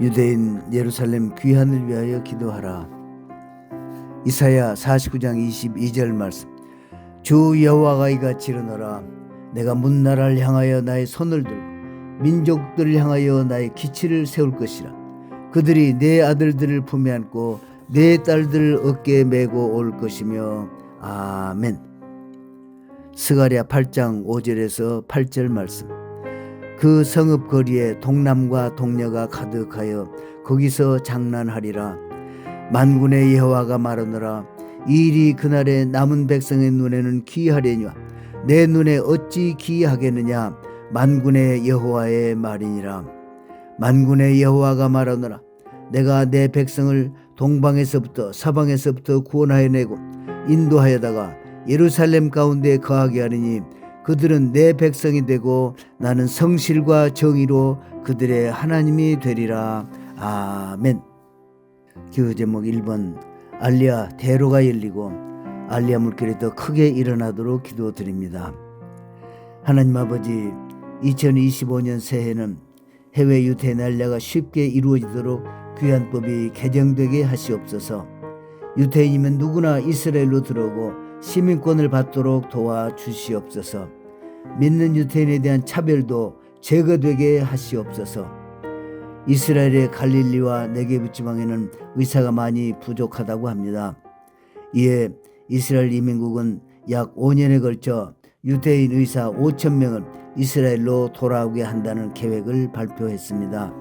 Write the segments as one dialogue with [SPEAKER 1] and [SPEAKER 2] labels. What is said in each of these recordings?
[SPEAKER 1] 유대인 예루살렘 귀환을 위하여 기도하라. 이사야 49장 22절 말씀. 주 여호와가 이같이 이르노라. 내가 문나라를 향하여 나의 손을 들고 민족들을 향하여 나의 기치를 세울 것이라. 그들이 내 아들들을 품에 안고 내 딸들을 어깨에 메고 올 것이며 아멘. 스가랴 8장 5절에서 8절 말씀. 그 성읍 거리에 동남과 동녀가 가득하여 거기서 장난하리라. 만군의 여호와가 말하노라. 이 일이 그날에 남은 백성의 눈에는 기이하려니와 내 눈에 어찌 기이하겠느냐 만군의 여호와의 말이니라. 만군의 여호와가 말하노라. 내가 내 백성을 동방에서부터 사방에서부터 구원하여 내고 인도하여다가 예루살렘 가운데 거하게 하느니 그들은 내 백성이 되고 나는 성실과 정의로 그들의 하나님이 되리라. 아멘. 기도 제목 1번 알리아 대로가 열리고 알리아 물결이 더 크게 일어나도록 기도드립니다. 하나님 아버지 2025년 새해는 해외 유태 날려가 쉽게 이루어지도록 귀환법이 개정되게 하시옵소서. 유태인이면 누구나 이스라엘로 들어오고 시민권을 받도록 도와 주시옵소서. 믿는 유태인에 대한 차별도 제거되게 하시옵소서. 이스라엘의 갈릴리와 네게부 지방에는 의사가 많이 부족하다고 합니다. 이에 이스라엘 이민국은 약 5년에 걸쳐 유대인 의사 5천 명을 이스라엘로 돌아오게 한다는 계획을 발표했습니다.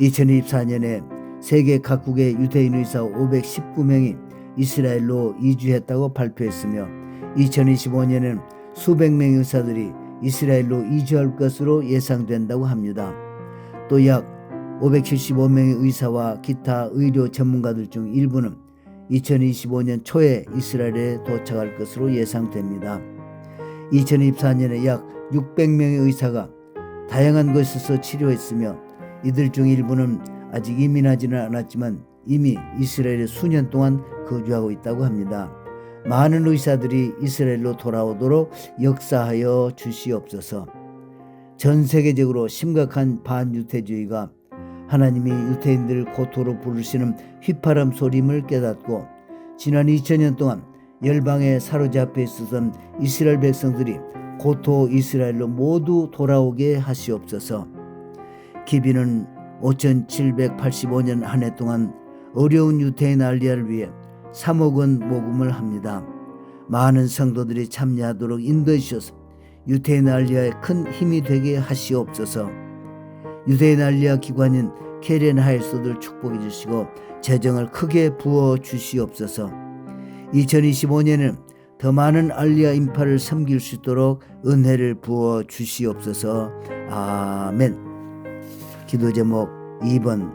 [SPEAKER 1] 2024년에 세계 각국의 유대인 의사 519명이 이스라엘로 이주했다고 발표했으며 2025년에는 수백 명의 의사들이 이스라엘로 이주할 것으로 예상된다고 합니다. 또 약 575명의 의사와 기타 의료 전문가들 중 일부는 2025년 초에 이스라엘에 도착할 것으로 예상됩니다. 2024년에 약 600명의 의사가 다양한 곳에서 치료했으며 이들 중 일부는 아직 이민하지는 않았지만 이미 이스라엘에 수년 동안 거주하고 있다고 합니다. 많은 의사들이 이스라엘로 돌아오도록 역사하여 주시옵소서. 전 세계적으로 심각한 반유태주의가 하나님이 유태인들을 고토로 부르시는 휘파람 소림을 깨닫고 지난 2000년 동안 열방에 사로잡혀 있었던 이스라엘 백성들이 고토 이스라엘로 모두 돌아오게 하시옵소서. 기비는 5785년 한 해 동안 어려운 유태인 알리아를 위해 3억 원 모금을 합니다. 많은 성도들이 참여하도록 인도해 주셔서 유태인 알리아에 큰 힘이 되게 하시옵소서. 유대인 알리아 기관인 케렌 하일소들 축복해 주시고 재정을 크게 부어 주시옵소서. 2025년에는 더 많은 알리아 인파를 섬길 수 있도록 은혜를 부어 주시옵소서. 아멘. 기도 제목 2번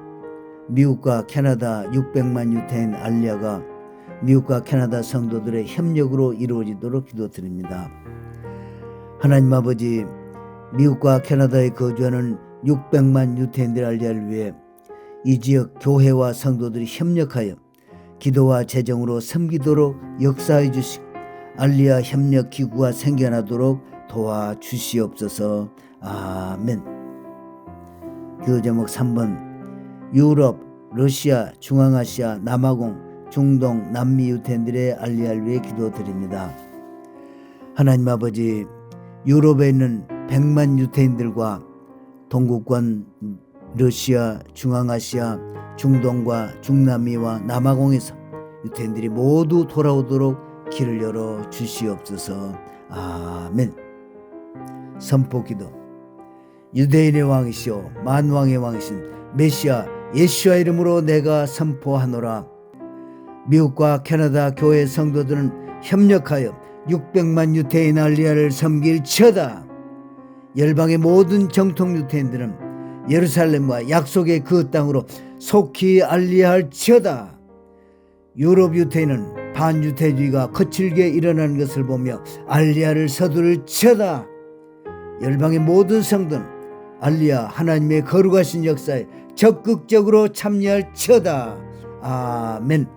[SPEAKER 1] 미국과 캐나다 600만 유태인 알리아가 미국과 캐나다 성도들의 협력으로 이루어지도록 기도드립니다. 하나님 아버지 미국과 캐나다에 거주하는 600만 유태인들 알리아를 위해 이 지역 교회와 성도들이 협력하여 기도와 재정으로 섬기도록 역사해 주시고 알리아 협력 기구가 생겨나도록 도와 주시옵소서. 아멘. 기도 제목 3번 유럽, 러시아, 중앙아시아, 남아공, 중동, 남미 유태인들의 알리아를 위해 기도드립니다. 하나님 아버지 유럽에 있는 100만 유태인들과 동국권 러시아, 중앙아시아, 중동과 중남미와 남아공에서 유태인들이 모두 돌아오도록 길을 열어 주시옵소서. 아멘. 선포기도 유대인의 왕이시오 만왕의 왕이신 메시아 예수와 이름으로 내가 선포하노라. 미국과 캐나다 교회 성도들은 협력하여 600만 유태인 알리아를 섬길지어다. 열방의 모든 정통 유태인들은 예루살렘과 약속의 그 땅으로 속히 알리할지어다. 유럽 유태인은 반유태주의가 거칠게 일어나는 것을 보며 알리아를 서두를지어다. 열방의 모든 성도는 알리아 하나님의 거룩하신 역사에 적극적으로 참여할지어다. 아멘.